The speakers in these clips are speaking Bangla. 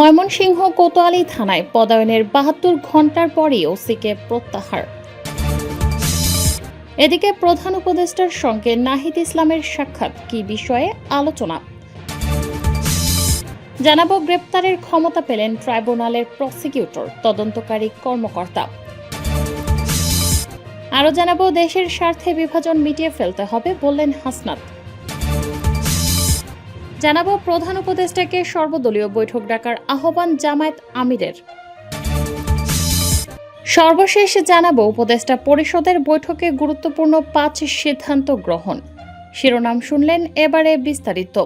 ময়মনসিংহ কোতোয়ালি থানায় পদায়নের বাহাত্তর ঘণ্টার পরই ওসিকে প্রত্যাহার। এদিকে প্রধান উপদেষ্টার সঙ্গে নাহিদ ইসলামের সাক্ষাৎ, কি বিষয়ে আলোচনা? জানাব গ্রেপ্তারের ক্ষমতা পেলেন ট্রাইব্যুনালের প্রসিকিউটর, তদন্তকারী কর্মকর্তা। আরও জানাব, দেশের স্বার্থে বিভাজন মিটিয়ে ফেলতে হবে বললেন হাসনাত। জানাব প্রধান উপদেষ্টাকে সর্বদলীয় বৈঠক ডাকার আহ্বান জামায়াত আমিরের। সর্বশেষ জানাব উপদেষ্টা পরিষদের বৈঠকে গুরুত্বপূর্ণ পাঁচ সিদ্ধান্ত গ্রহণ। শিরোনাম শুনলেন এবারে বিস্তারিত।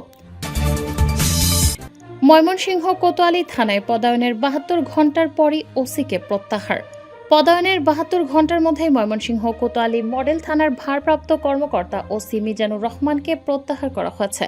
ময়মনসিংহ কোতোয়ালি থানায় পদায়নের বাহাত্তর ঘণ্টার পরই ওসিকে প্রত্যাহার। পদায়নের বাহাত্তর ঘণ্টার মধ্যে ময়মনসিংহ কোতোয়ালি মডেল থানার ভারপ্রাপ্ত কর্মকর্তা ওসি মিজানুর রহমানকে প্রত্যাহার করা হয়েছে।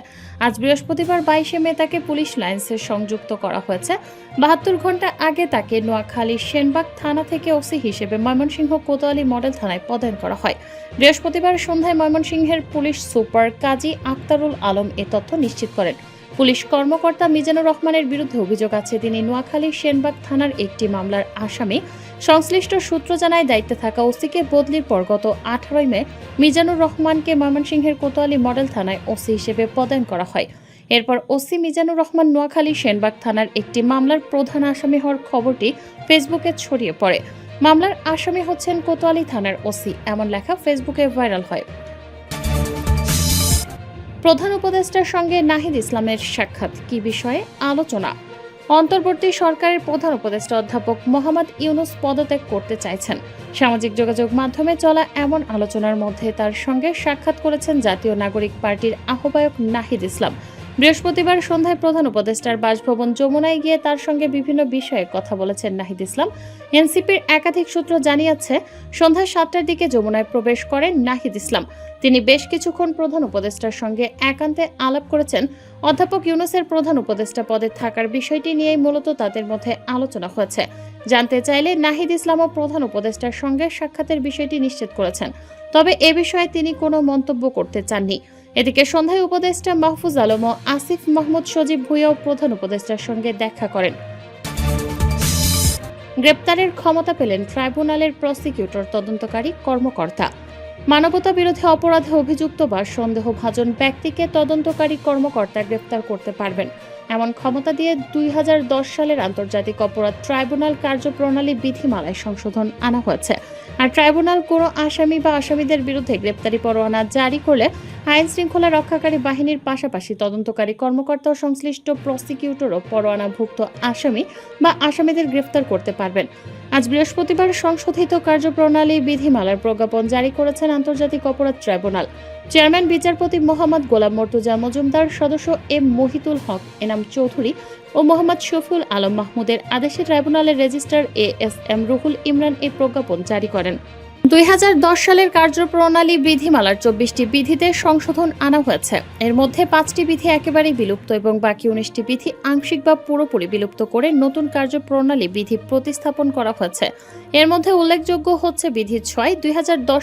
আজ বৃহস্পতিবার বাইশে মে তাকে পুলিশ লাইন্সে সংযুক্ত করা হয়েছে। বাহাত্তর ঘণ্টা আগে তাকে নোয়াখালী সেনবাগ থানা থেকে ওসি হিসেবে ময়মনসিংহ কোতোয়ালি মডেল থানায় পদায়ন করা হয়। বৃহস্পতিবার সন্ধ্যায় ময়মনসিংহের পুলিশ সুপার কাজী আক্তারুল আলম এ তথ্য নিশ্চিত করেন। পুলিশ কর্মকর্তা মিজানুর রহমানের বিরুদ্ধে অভিযোগ আছে, তিনি নোয়াখালী সেনবাগ থানার একটি মামলার আসামি। সংশ্লিষ্ট সূত্র জানায় দায়িত্বে থাকা ওসিকে বদলির পর গত আঠারোই মে মিজানুর রহমানকে ময়মনসিংহের কোতোয়ালি মডেল থানায় ওসি হিসেবে পদায়ন করা হয়। এরপর ওসি মিজানুর রহমান নোয়াখালী সেনবাগ থানার একটি মামলার প্রধান আসামি হওয়ার খবরটি ফেসবুকে ছড়িয়ে পড়ে। মামলার আসামি হচ্ছেন কোতোয়ালি থানার ওসি। এমন লেখা ফেসবুকে ভাইরাল হয়। প্রধান উপদেষ্টার সঙ্গে নাহিদ ইসলামের সাক্ষাৎ। কি বিষয়ে? আলোচনা। অন্তর্বর্তী সরকারের প্রধান উপদেষ্টা অধ্যাপক মোহাম্মদ ইউনুস পদত্যাগ করতে চাইছেন। সামাজিক যোগাযোগ মাধ্যমে চলা এমন আলোচনার মধ্যে তার সঙ্গে সাক্ষাৎ করেছেন জাতীয় নাগরিক পার্টির আহ্বায়ক নাহিদ ইসলাম। বৃহস্পতিবার সন্ধ্যায় প্রধান উপদেষ্টার বাসভবন যমুনায় গিয়ে তার সঙ্গে বিভিন্ন বিষয়ে কথা বলেছেন নাহিদ ইসলাম। এনসিপির একাধিক সূত্র জানিয়েছে সন্ধ্যা সাতটার দিকে যমুনায় প্রবেশ করেন নাহিদ ইসলাম। তিনি বেশ কিছুক্ষণ প্রধান উপদেষ্টার সঙ্গে একান্তে আলাপ করেছেন। অধ্যাপক ইউনুসের প্রধান উপদেষ্টা পদে থাকার বিষয়টি নিয়েই মূলত তাদের মধ্যে আলোচনা হয়েছে। জানতে চাইলে নাহিদ ইসলামও প্রধান উপদেষ্টার সঙ্গে সাক্ষাতের বিষয়টি নিশ্চিত করেছেন। তবে এ বিষয়ে তিনি কোনো মন্তব্য করতে চাননি। এদিকে সন্ধ্যায় উপদেষ্টা মাহফুজ আলম ও আসিফ মাহমুদ সজীব ভুইয়াও প্রধান উপদেষ্টার সঙ্গে দেখা করেন। গ্রেপ্তারের ক্ষমতা পেলেন ট্রাইব্যুনালের প্রসিকিউটর তদন্তকারী কর্মকর্তা। মানবতা বিরোধী অপরাধে অভিযুক্ত বা সন্দেহভাজন ব্যক্তিকে তদন্তকারী কর্মকর্তা গ্রেপ্তার করতে পারবেন। এমন ক্ষমতা দিয়ে দুই হাজার দশ সালের আন্তর্জাতিক অপরাধ ট্রাইব্যুনাল কার্যপ্রণালী বিধিমালায় সংশোধন আনা হয়েছে। আর ট্রাইব্যুনাল কোনো আসামি বা আসামিদের বিরুদ্ধে গ্রেপ্তারি পরোয়ানা জারি করলে আইন শৃঙ্খলা রক্ষাকারী বাহিনীর পাশাপাশি তদন্তকারী কর্মকর্তা ও সংশ্লিষ্ট প্রসিকিউটরও পরোয়ানাভুক্ত আসামি বা আসামিদের গ্রেফতার করতে পারবেন। আজ বৃহস্পতিবার সংশোধিত কার্যপ্রণালী বিধিমালার প্রজ্ঞাপন জারি করেছেন আন্তর্জাতিক অপরাধ ট্রাইব্যুনাল। চেয়ারম্যান, বিচারপতি মোহাম্মদ গোলাম মর্তুজা, মজুমদার সদস্য এম মহিতুল হক, এনাম চৌধুরী ও মোহাম্মদ শফিউল আলম মাহমুদের আদেশে ট্রাইব্যুনালের registrar A S M Ruhul Imran এই প্রজ্ঞাপন জারি করেন। দু হাজার দশ সালের কার্যপ্রণালী বিধিমালার চব্বিশটি বিধিতে সংশোধন আনা হয়েছে। এর মধ্যে পাঁচটি বিধি একেবারেই বিলুপ্ত এবং বাকি উনিশটি বিধি আংশিক বা পুরোপুরি বিলুপ্ত করে নতুন কার্যপ্রণালী বিধি প্রতিস্থাপন করা হয়েছে। এর মধ্যে উল্লেখযোগ্য হচ্ছে বিধি ছয়, দুই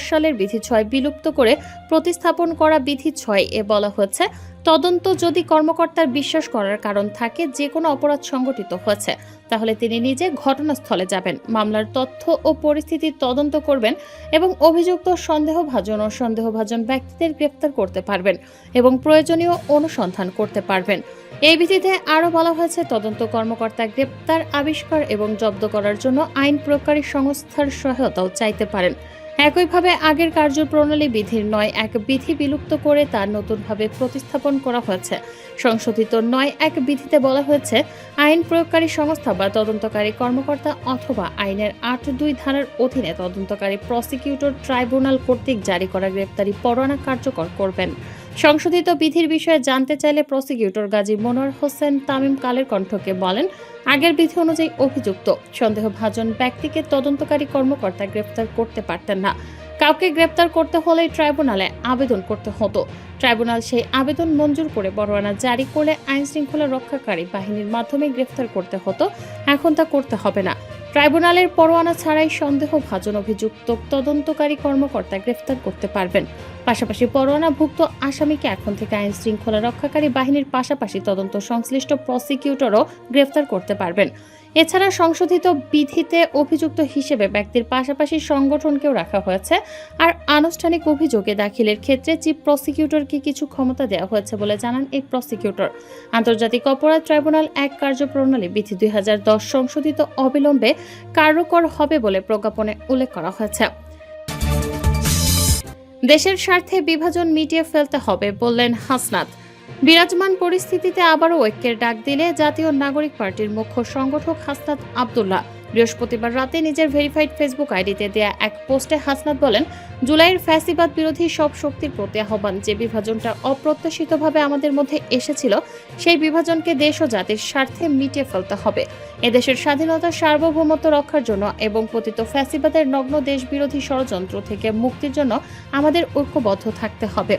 সালের বিধি ছয় বিলুপ্ত করে প্রতিস্থাপন করা বিধি ছয় এ বলা হয়েছে। তদন্ত যদি কর্মকর্তার বিশ্বাস করার কারণ থাকে, যে কোনো অপরাধ সংগঠিত হয়েছে, তাহলে তিনি নিজে ঘটনাস্থলে যাবেন, মামলার তথ্য ও পরিস্থিতি তদন্ত করবেন এবং অভিযুক্ত সন্দেহভাজন ও সন্দেহভাজন ব্যক্তিদের গ্রেপ্তার করতে পারবেন এবং প্রয়োজনীয় অনুসন্ধান করতে পারবেন। এই বিধিতে আরও বলা হয়েছে, তদন্ত কর্মকর্তা গ্রেপ্তার, আবিষ্কার এবং জব্দ করার জন্য আইন প্রয়োগকারী সংস্থার সহায়তাও চাইতে পারেন। একইভাবে আগের কার্যপ্রণালী বিধির নয় এক বিধি বিলুপ্ত করে তা নতুনভাবে প্রতিস্থাপন করা হয়েছে। সংশোধিত নয় এক বিধিতে বলা হয়েছে, আইন প্রয়োগকারী সংস্থা বা তদন্তকারী কর্মকর্তা অথবা আইনের আট দুই ধারার অধীনে তদন্তকারী প্রসিকিউটর ট্রাইব্যুনাল কর্তৃক জারি করা গ্রেপ্তারি পরোয়ানা কার্যকর করবেন। সংশোধিত বিধির বিষয়ে জানতে চাইলে প্রসিকিউটর গাজী মনোয়ার হোসেন তামিম কালের কণ্ঠকে বলেন, আগের বিধি অনুযায়ী অভিযুক্ত। সন্দেহভাজন ব্যক্তিকে তদন্তকারী কর্মকর্তা গ্রেফতার করতে পারতেন না। কাউকে গ্রেপ্তার করতে হলে ট্রাইব্যুনালে আবেদন করতে হতো। ট্রাইব্যুনাল সেই আবেদন মঞ্জুর করে পরোয়ানা জারি করলে আইন শৃঙ্খলা রক্ষাকারী বাহিনীর মাধ্যমে গ্রেফতার করতে হতো। এখন তা করতে হবে না। ট্রাইব্যুনালের পরোয়ানা ছাড়াই সন্দেহ ভাজন অভিযুক্ত তদন্তকারী কর্মকর্তা গ্রেফতার করতে পারবেন। পাশাপাশি পরোয়ানাভুক্ত আসামিকে এখন থেকে আইন শৃঙ্খলা রক্ষাকারী বাহিনীর পাশাপাশি তদন্ত সংশ্লিষ্ট প্রসিকিউটরও গ্রেফতার করতে পারবেন। এছাড়া সংশোধিত বিধিতে অভিযুক্ত হিসেবে ব্যক্তির পাশাপাশি সংগঠনকেও রাখা হয়েছে। আর আনুষ্ঠানিক অভিযোগে দাখিলের ক্ষেত্রে চিফ প্রসিকিউটরকে কিছু ক্ষমতা দেওয়া হয়েছে বলে জানান এই প্রসিকিউটর। আন্তর্জাতিক অপরাধ ট্রাইব্যুনাল এক কার্যপ্রণালী বিধি দুই হাজার দশ সংশোধিত অবিলম্বে কার্যকর হবে বলে প্রজ্ঞাপনে উল্লেখ করা হয়েছে। দেশের স্বার্থে বিভাজন মিটিয়ে ফেলতে হবে বললেন হাসনাত। বিরাজমান পরিস্থিতিতে আবারও ঐক্যের ডাক দিলে জাতীয় নাগরিক পার্টির মুখ্য সংগঠক হাসনাত আবদুল্লাহ। বৃহস্পতিবার রাতে নিজের ভেরিফাইড ফেসবুক আইডিতে দেয়া এক পোস্টে হাসনাত বলেন, জুলাইয়ের ফ্যাসিবাদ বিরোধী সব শক্তির প্রতি আহ্বান যে বিভাজনটা অপ্রত্যাশিতভাবে আমাদের মধ্যে এসেছিল, সেই বিভাজনকে দেশ ও জাতির স্বার্থে মিটিয়ে ফেলতে হবে। এদেশের স্বাধীনতা সার্বভৌমত্ব রক্ষার জন্য এবং পতিত ফ্যাসিবাদের নগ্ন দেশ বিরোধী ষড়যন্ত্র থেকে মুক্তির জন্য আমাদের ঐক্যবদ্ধ থাকতে হবে।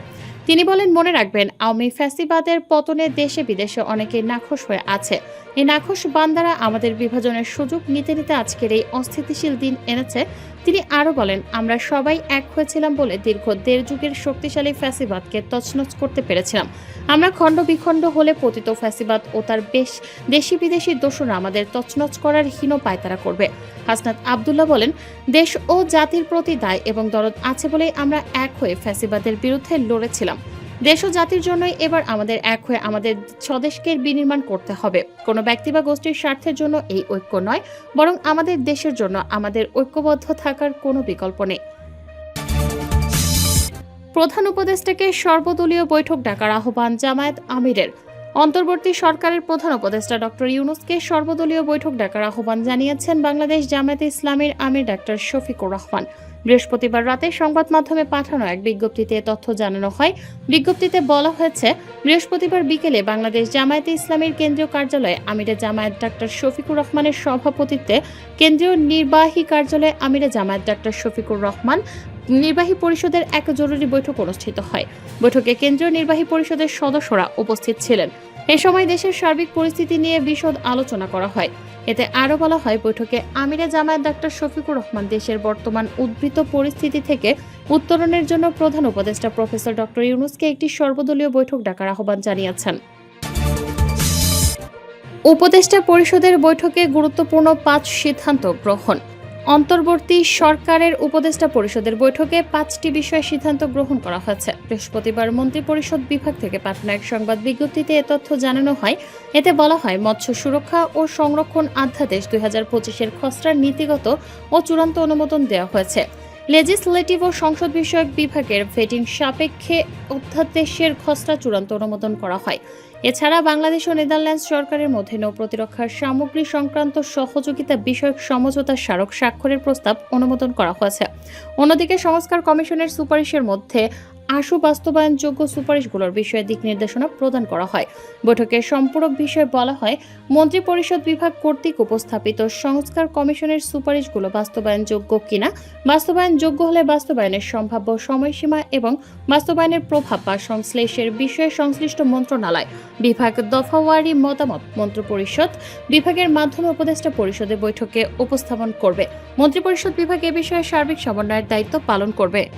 তিনি বলেন, মনে রাখবেন, আওয়ামী ফ্যাসিবাদের পতনে দেশে বিদেশে অনেকে নাখোশ হয়ে আছে। এই নাখোশ বান্দারা আমাদের বিভাজনের সুযোগ নিতে নিতে আজকের এই অস্থিতিশীল দিন এনেছে। তিনি আরও বলেন, আমরা সবাই এক হয়েছিলাম বলে দীর্ঘ দেড় যুগের শক্তিশালী ফ্যাসিবাদকে তছনছ করতে পেরেছিলাম। আমরা খণ্ড বিখণ্ড হলে পতিত ফ্যাসিবাদ ও তার বেশ দেশি বিদেশি দোষরা আমাদের তছনছ করার হীন পায় তারা করবে। হাসনাত আবদুল্লাহ বলেন, দেশ ও জাতির প্রতি দায় এবং দরদ আছে বলেই আমরা এক হয়ে ফ্যাসিবাদের বিরুদ্ধে লড়েছিলাম। দেশ ও জাতির জন্যই এবার আমাদের এক হয়ে আমাদের স্বদেশকে বিনির্মাণ করতে হবে। কোনো ব্যক্তি বা গোষ্ঠীর স্বার্থের জন্য এই ঐক্য নয়, বরং আমাদের দেশের জন্য আমাদের ঐক্যবদ্ধ থাকার কোনো বিকল্প নেই। প্রধান উপদেষ্টাকে সর্বদলীয় বৈঠক ডাকার আহ্বান জামায়াত আমিরের। অন্তর্বর্তী সরকারের প্রধান উপদেষ্টা ডক্টর ইউনুসকে সর্বদলীয় বৈঠক ডাকার আহ্বান জানিয়েছেন বাংলাদেশ জামায়াতে ইসলামের আমির ডাক্তার শফিকুর রহমান। বৃহস্পতিবার রাতে সংবাদ মাধ্যমে পাঠানো এক বিজ্ঞপ্তিতে তথ্য জানানো হয়, বিজ্ঞপ্তিতে বলা হয়েছে, বৃহস্পতিবার বিকেলে বাংলাদেশ জামায়াতে ইসলামের কেন্দ্রীয় কার্যালয়ে আমিরে জামায়াত ডাক্তার শফিকুর রহমানের সভাপতিত্বে কেন্দ্রীয় নির্বাহী কার্যালয়ে আমিরা জামায়াত ডাক্তার শফিকুর রহমান নির্বাহী পরিষদের এক জরুরি বৈঠক অনুষ্ঠিত হয়। বৈঠকে কেন্দ্রীয় নির্বাহী পরিষদের সদস্যরা উপস্থিত ছিলেন। এ সময় দেশের সার্বিক পরিস্থিতি নিয়ে বিশদ আলোচনা করা হয়। এতে আরও বলা হয়, বৈঠকে আমিরে জামায়াত ডাক্তার শফিকুর রহমান দেশের বর্তমান উদ্ভূত পরিস্থিতি থেকে উত্তরণের জন্য প্রধান উপদেষ্টা প্রফেসর ডক্টর ইউনুসকে একটি সর্বদলীয় বৈঠক ডাকার আহ্বান জানিয়েছেন। উপদেষ্টা পরিষদের বৈঠকে গুরুত্বপূর্ণ পাঁচ সিদ্ধান্ত গ্রহণ। অন্তর্বর্তী সরকারের উপদেষ্টা পরিষদের বৈঠকে পাঁচটি বিষয়ে সিদ্ধান্ত গ্রহণ করা হয়েছে। বৃহস্পতিবার মন্ত্রিপরিষদ বিভাগ থেকে পাঠানো এক সংবাদ বিজ্ঞপ্তিতে এ তথ্য জানানো হয়। এতে বলা হয়, মৎস্য সুরক্ষা ও সংরক্ষণ আধ্যাদেশ দুই হাজার পঁচিশের খসড়ার নীতিগত ও চূড়ান্ত অনুমোদন দেওয়া হয়েছে। লেজিসলেটিভ ও সংসদ বিষয়ক বিভাগের ভেটিং সাপেক্ষে অধ্যাদেশের খসড়া চূড়ান্ত অনুমোদন করা হয়। এছাড়া বাংলাদেশ ও নেদারল্যান্ডস সরকারের মধ্যে নৌ প্রতিরক্ষার সামগ্রী সংক্রান্ত সহযোগিতা বিষয়ক সমঝোতা স্মারক স্বাক্ষরের প্রস্তাব অনুমোদন করা হয়েছে। অন্যদিকে সংস্কার কমিশনের সুপারিশের মধ্যে আশু বাস্তবায়নযোগ্য সুপারিশগুলোর বিষয়ে দিক নির্দেশনা প্রদান করা হয়। বৈঠকে সম্পূরক বিষয়ে বলা হয়, মন্ত্রিপরিষদ বিভাগ কর্তৃক উপস্থাপিত সংস্কার কমিশনের সুপারিশগুলো বাস্তবায়নযোগ্য কিনা, বাস্তবায়নযোগ্য হলে বাস্তবায়নের সম্ভাব্য সময়সীমা এবং বাস্তবায়নের প্রভাব বা সংশ্লেষের বিষয়ে সংশ্লিষ্ট মন্ত্রণালয়, বিভাগ দফাওয়ারি মতামত মন্ত্রিপরিষদ, বিভাগের মাধ্যমে উপদেষ্টা পরিষদের বৈঠকে উপস্থাপন করবে। মন্ত্রিপরিষদ বিভাগ এ বিষয়ে সার্বিক সমন্বয়ের দায়িত্ব পালন করবে।